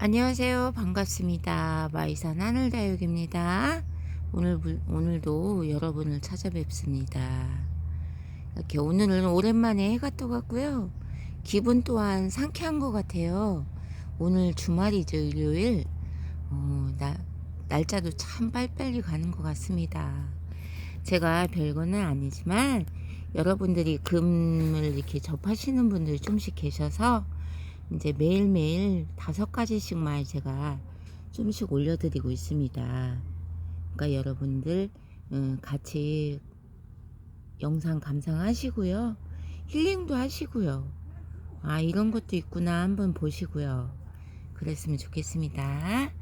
안녕하세요. 반갑습니다. 마이산 하늘다육입니다. 오늘, 오늘도 여러분을 찾아뵙습니다. 이렇게 오늘은 오랜만에 해가 떠갔고요. 기분 또한 상쾌한 것 같아요. 오늘 주말이죠, 일요일. 어, 나, 날짜도 참 빨리빨리 가는 것 같습니다. 제가 별거는 아니지만 여러분들이 금을 이렇게 접하시는 분들이 좀씩 계셔서 이제 매일매일 다섯 가지씩만 제가 좀씩 올려드리고 있습니다. 그러니까 여러분들 음, 같이 영상 감상하시고요. 힐링도 하시고요. 아, 이런 것도 있구나 한번 보시고요. 그랬으면 좋겠습니다.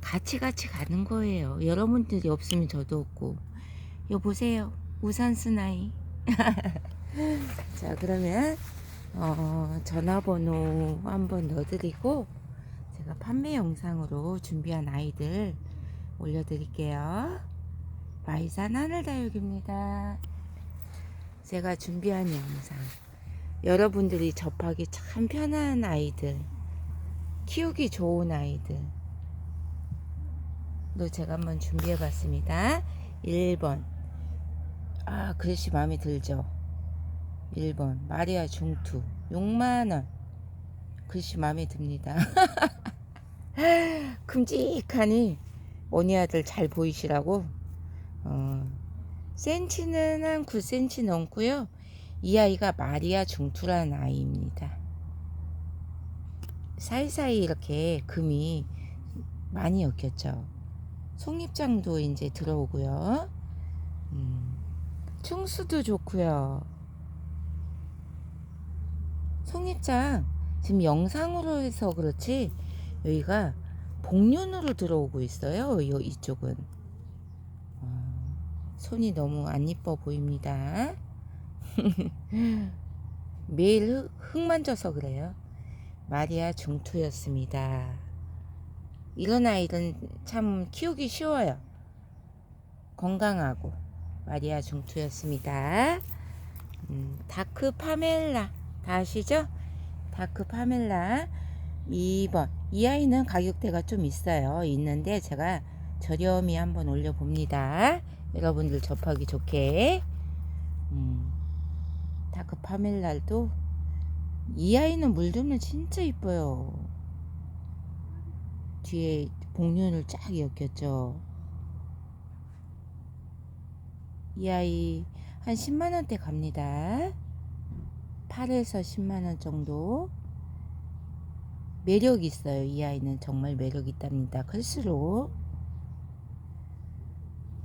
같이 같이 가는 거예요. 여러분들이 없으면 저도 없고. 요 보세요. 우산 스나이. 자, 그러면 어, 전화번호 한번 넣어드리고 제가 판매 영상으로 준비한 아이들 올려드릴게요. 마이산 하늘다육입니다. 제가 준비한 영상 여러분들이 접하기 참 편한 아이들 키우기 좋은 아이들 도 제가 한번 준비해 봤습니다. 1번 아 글씨 마음에 들죠? 1번 마리아 중투 6만원. 글씨 마음에 듭니다. 큼직하니 언니 아들 잘 보이시라고? 어, 센치는 한 9cm 넘고요. 이 아이가 마리아 중투라는 아이입니다. 사이사이 이렇게 금이 많이 엮였죠. 송잎장도 이제 들어오고요. 음, 충수도 좋고요 송잎장 지금 영상으로 해서 그렇지 여기가 복륜으로 들어오고 있어요. 요 이쪽은 어, 손이 너무 안 이뻐 보입니다. 매일 흙 만져서 그래요. 마리아 중투였습니다. 이런 아이들은 참 키우기 쉬워요. 건강하고 마리아 중투였습니다. 음, 다크 파멜라 다 아시죠? 다크 파멜라 2번. 이 아이는 가격대가 좀 있어요. 있는데 제가 저렴히 한번 올려봅니다. 여러분들 접하기 좋게. 음, 다크 파멜라도 이 아이는 물들면 진짜 이뻐요. 뒤에 복륜을 쫙 엮였죠. 이 아이 한 10만원대 갑니다 8에서 10만원 정도 매력 있어요. 이 아이는 정말 매력 있답니다. 클수록.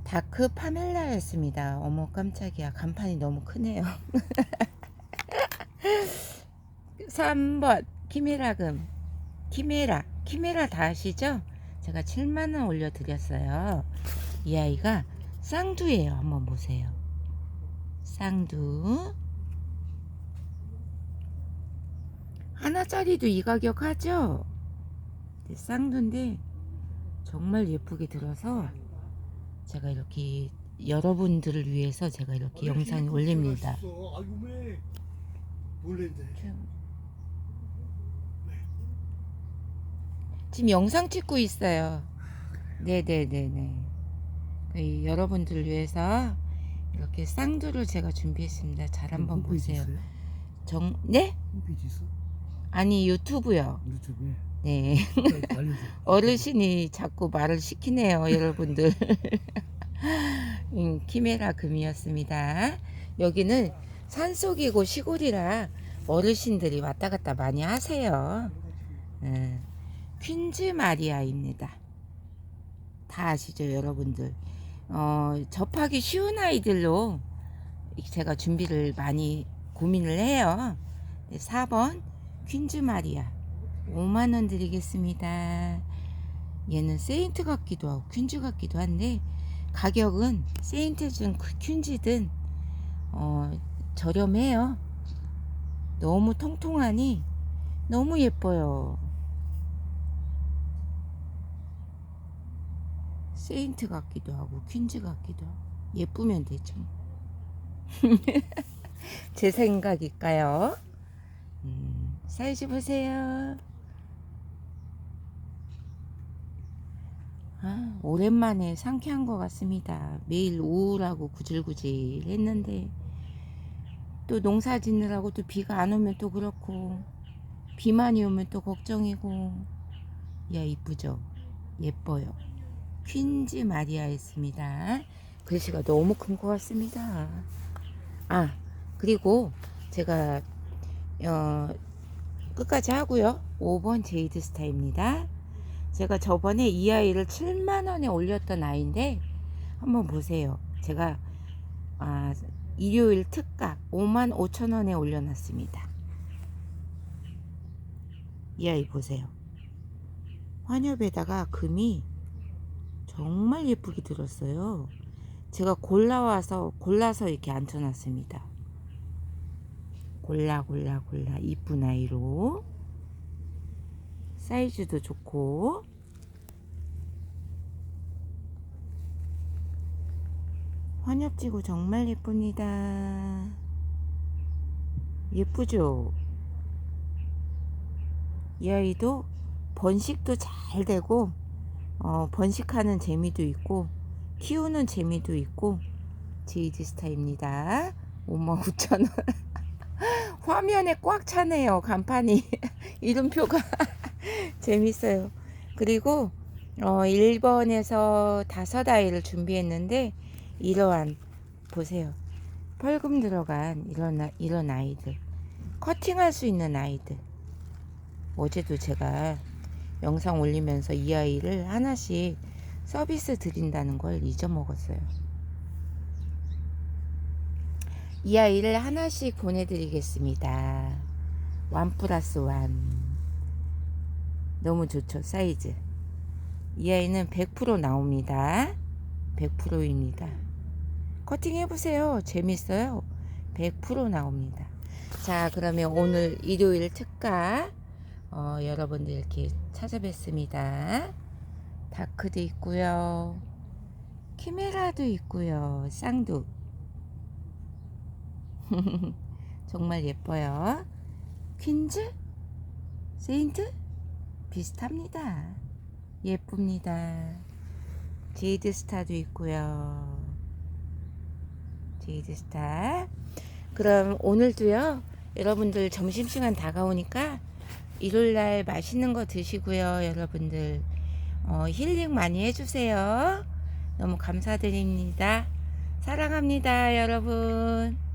다크 파멜라였습니다. 어머 깜짝이야. 간판이 너무 크네요. 3번. 키메라금. 키메라. 키메라 다 아시죠? 제가 7만원 올려드렸어요. 이 아이가 쌍두예요. 한번 보세요. 쌍두 하나짜리도 이 가격 하죠? 네, 쌍두인데 정말 예쁘게 들어서 제가 이렇게 여러분들을 위해서 제가 이렇게 영상을 올립니다. 지금 영상 찍고 있어요. 네네네네. 네, 여러분들을 위해서 이렇게 쌍두를 제가 준비했습니다. 잘 한번 보세요. 정, 네? 아니 유튜브요. 유튜브에 네. 알려줘. 어르신이 자꾸 말을 시키네요, 여러분들. 음, 키메라 금이었습니다. 여기는 산속이고 시골이라 어르신들이 왔다 갔다 많이 하세요. 음, 퀸즈 마리아입니다. 다 아시죠, 여러분들. 어, 접하기 쉬운 아이들로 제가 준비를 많이 고민을 해요. 4번 퀸즈 마리아 5만원 드리겠습니다. 얘는 세인트 같기도 하고 퀸즈 같기도 한데 가격은 세인트든 퀸즈든 어, 저렴해요. 너무 통통하니 너무 예뻐요. 세인트 같기도 하고 퀸즈 같기도 하고 예쁘면 되죠. 제 생각일까요? 음, 사이즈 보세요. 아, 오랜만에 상쾌한 것 같습니다. 매일 우울하고 구질구질 했는데, 또 농사 짓느라고 또 비가 안 오면 또 그렇고, 비만이 오면 또 걱정이고, 야, 이쁘죠? 예뻐요. 퀸즈 마리아였습니다. 글씨가 너무 큰 것 같습니다. 아, 그리고 제가, 어, 끝까지 하고요. 5번 제이드 스타입니다. 제가 저번에 이 아이를 7만원에 올렸던 아이인데, 한번 보세요. 제가, 아, 일요일 특가 5만 5천원에 올려놨습니다. 이 아이 보세요. 환엽에다가 금이 정말 예쁘게 들었어요. 제가 골라와서 골라서 이렇게 앉혀놨습니다. 골라 골라 골라 이쁜 아이로 사이즈도 좋고 환엽지고 정말 예쁩니다. 예쁘죠? 이 아이도 번식도 잘 되고 어, 번식하는 재미도 있고 키우는 재미도 있고 제이드 스타입니다. 55,000원 화면에 꽉 차네요 간판이 이름표가 재밌어요. 그리고 어, 1번에서 다섯 아이를 준비했는데 이러한 보세요. 펄금 들어간 이런 아- 이런 아이들 커팅할 수 있는 아이들 어제도 제가 영상 올리면서 이 아이를 하나씩 서비스 드린다는 걸 잊어먹었어요. 이 아이를 하나씩 보내드리겠습니다. 원 플러스 원. 너무 좋죠, 사이즈. 이 아이는 100% 나옵니다. 100%입니다. 커팅 해보세요. 재밌어요. 100% 나옵니다. 자, 그러면 오늘 일요일 특가, 어, 여러분들 이렇게 찾아뵙습니다. 다크도 있고요. 키메라도 있고요. 쌍두. 정말 예뻐요. 퀸즈? 세인트? 비슷합니다. 예쁩니다. 제이드 스타도 있고요. 제이드 스타. 그럼 오늘도요. 여러분들 점심시간 다가오니까 일요일날 맛있는 거 드시고요. 여러분들 어, 힐링 많이 해주세요. 너무 감사드립니다. 사랑합니다, 여러분.